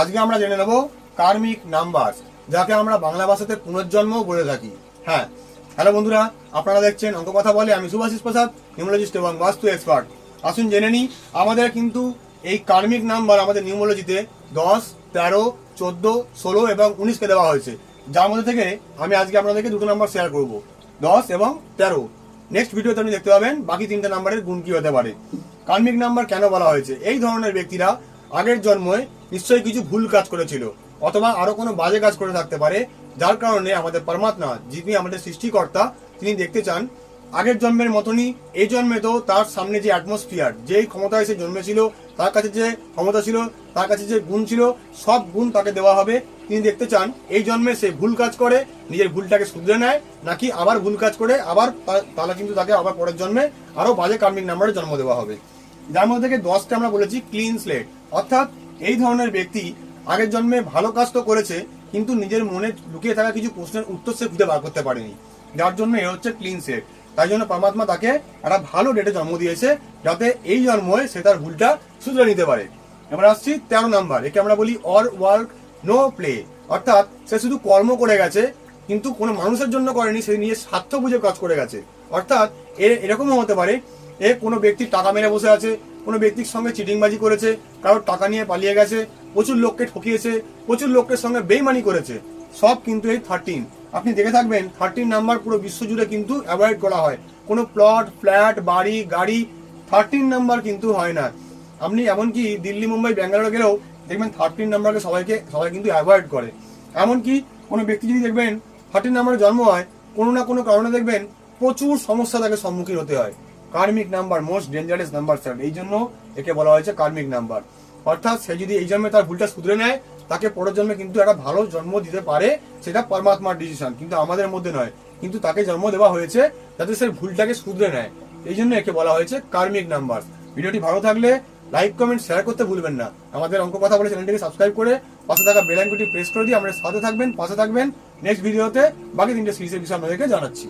আজকে আমরা জেনে নেব কার্মিক নাম্বার, যাকে আমরা বাংলা ভাষাতে পুনর্জন্মও বলে থাকি। হ্যাঁ হ্যালো বন্ধুরা, আপনারা দেখছেন অঙ্ক কথা বলে, আমি সুভাষিস প্রসাদ, নিউমোলজিস্ট এবং বাস্তু এক্সপার্ট। আসুন জেনে নিই, আমাদের কিন্তু এই কার্মিক নাম্বার আমাদের নিউমোলজিতে দশ, তেরো, চোদ্দ, ষোলো এবং উনিশকে দেওয়া হয়েছে। যার মধ্যে থেকে আমি আজকে আপনাদেরকে দুটো নাম্বার শেয়ার করব, দশ এবং তেরো। নেক্সট ভিডিওতে আপনি দেখতে পাবেন, বাকি তিনটে নাম্বারের গুণ কি হতে পারে। কার্মিক নাম্বার কেন বলা হয়েছে? এই ধরনের ব্যক্তিরা আগের জন্মে নিশ্চয়ই কিছু ভুল কাজ করেছিল, অথবা আরও কোনো বাজে কাজ করে থাকতে পারে, যার কারণে আমাদের পরমাত্মা, যিনি আমাদের সৃষ্টিকর্তা, তিনি দেখতে চান, আগের জন্মের মতনই এই জন্মে তো তার সামনে যে অ্যাটমসফিয়ার যেই ক্ষমতায় সে জন্মেছিল, তার কাছে যে ক্ষমতা ছিল, তার কাছে যে গুণ ছিল, সব গুণ তাকে দেওয়া হবে। তিনি দেখতে চান, এই জন্মে সে ভুল কাজ করে, নিজের ভুলটাকে শুধরে নেয়, নাকি আবার ভুল কাজ করে, আবার তাহলে কিন্তু তাকে আবার পরের জন্মে আরও বাজে কার্মিক নাম্বারে জন্ম দেওয়া হবে। যার মধ্যে থেকে দশটা আমরা বলেছি ক্লিন স্লেট অর্থাৎ এই ধরনের ব্যক্তি আগের জন্মে ভালো কাজ তো করেছে, কিন্তু নিজের মনে লুকিয়ে থাকা কিছু প্রশ্নের উত্তর সে খুঁজে বার করতে পারেনি। যার জন্য এ হচ্ছে ক্লিন সেট তাই জন্য পরমাত্মা তাকে একটা ভালো ডেটে জন্ম দিয়েছে, যাতে এই জন্মে সে তার ভুলটা শুধরে নিতে পারে। এবার আসছি তেরো নাম্বার একে আমরা বলি অর ওয়ার্ক নো প্লে অর্থাৎ সে শুধু কর্ম করে গেছে কিন্তু কোনো মানুষের জন্য করেনি, সে নিজের স্বার্থ বুঝে কাজ করে গেছে। অর্থাৎ এর এরকমও হতে পারে এ কোনো ব্যক্তির টাকা মেরে বসে আছে, কোনো ব্যক্তির সঙ্গে চিটিংবাজি করেছে, কারোর টাকা নিয়ে পালিয়ে গেছে, প্রচুর লোককে ঠকিয়েছে, প্রচুর লোকের সঙ্গে বেইমানি করেছে। সব কিন্তু এই থার্টিন আপনি দেখে থাকবেন থার্টিন নাম্বার পুরো বিশ্বজুড়ে কিন্তু অ্যাভয়েড করা হয়। কোনো প্লট ফ্ল্যাট বাড়ি, গাড়ি থার্টিন নাম্বার কিন্তু হয় না। আপনি এমনকি দিল্লি, মুম্বাই, ব্যাঙ্গালোরে গেলেও দেখবেন থার্টিন নাম্বারকে সবাইকে, সবাই কিন্তু অ্যাভয়েড করে। এমনকি কোনো ব্যক্তি যদি দেখবেন থার্টিন নাম্বারে জন্ম হয়, কোনো না কোনো কারণে দেখবেন প্রচুর সমস্যা তাকে সম্মুখীন হতে হয়। Karmic number most dangerous number sir এই জন্য একে বলা হয়েছে কার্মিক নাম্বার। অর্থাৎ সে যদি এই জন্মে তার ভুলটা শুধরে নেয়, তাকে পরের জন্মে কিন্তু একটা ভালো জন্ম দিতে পারে, সেটা পরমাত্মার ডিসিশন কিন্তু আমাদের মধ্যে নয়। কিন্তু তাকে জন্ম দেওয়া হয়েছে যাতে সে ভুলটাকে শুধরে নেয়। এই জন্য একে বলা হয়েছে কার্মিক নাম্বার। ভিডিওটি ভালো থাকলে লাইক কমেন্ট শেয়ার করতে ভুলবেন না। আমাদের অঙ্ক কথা বলে চ্যানেলটিকে সাবস্ক্রাইব করে পাশে থাকা বেল প্রেস করে দিয়ে আমাদের সাথে থাকবেন, পাশে থাকবেন। নেক্সট ভিডিওতে বাকি তিনটে সিরিজের বিষয়ে আপনাদেরকে জানাচ্ছি।